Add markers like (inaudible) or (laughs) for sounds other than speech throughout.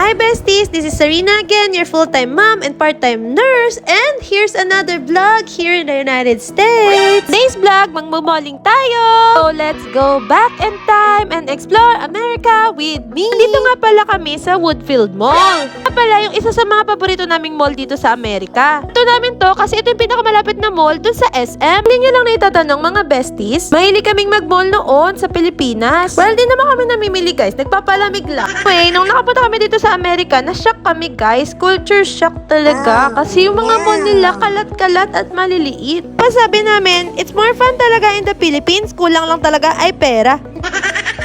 Hi besties, this is Serena again, your full-time mom and part-time nurse. And here's another vlog here in the United States. Today's vlog, magmumoling tayo. So let's go back in time and explore America with me. Dito nga pala kami sa Woodfield Mall. Nga pala yung isa sa mga paborito naming mall dito sa Amerika. Ito namin to kasi ito yung pinakamalapit na mall dun sa SM. Hindi nyo lang naitatanong mga besties. Mahilig kaming mag-mall noon sa Pilipinas. Well, di naman kami namimili guys. Nagpapalamig lang. Anyway, nung nakapunta kami dito sa Amerika, na-shock kami guys. Culture shock talaga. Kasi yung mga mall nila kalat-kalat at maliliit. Pasabi namin, it's more fun talaga in the Philippines. Kulang lang talaga ay pera.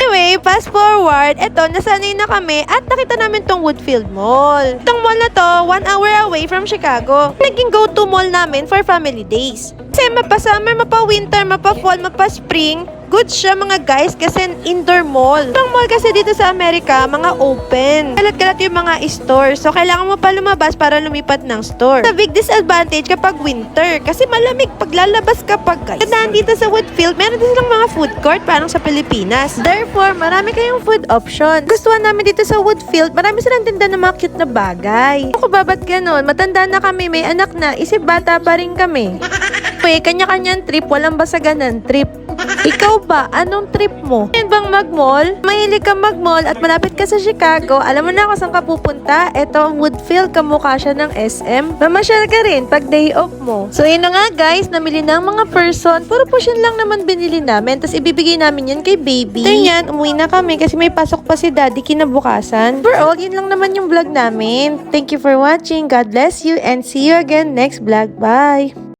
Anyway, fast forward, eto, nasanay na kami at nakita namin tong Woodfield Mall. Itong mall na to, one hour away from Chicago. Naging go-to mall namin for family days. Kasi mapa-summer, mapa-winter, mapa-fall, mapa-spring, good siya mga guys kasi indoor mall. Ang mall kasi dito sa Amerika, mga open. Kalat-kalat yung mga store. So, kailangan mo pa lumabas para lumipat ng store. The big disadvantage kapag winter kasi malamig pag lalabas kapag guys. Tandaan dito sa Woodfield, meron din silang mga food court parang sa Pilipinas. Therefore, marami kayong food option. Gustuhan namin dito sa Woodfield, marami silang tinda ng mga cute na bagay. Ako ba ba't ganun? Matanda na kami, may anak na, isip bata pa rin kami. (laughs) Uy, kanya-kanyang trip, walang basaganan trip. Ikaw ba? Anong trip mo? Ngayon bang mag-mall? Mahilig ka mag-mall at malapit ka sa Chicago, alam mo na kung saan ka pupunta? Ito ang Woodfield, kamukha siya ng SM. Mamasyal ka rin pag day off mo. So yun na nga guys, namili ng mga person. Puro portion lang naman binili namin, tapos ibibigay namin yan kay baby. After yan, umuwi na kami kasi may pasok pa si daddy kinabukasan. For all, yun lang naman yung vlog namin. Thank you for watching. God bless you and see you again next vlog. Bye!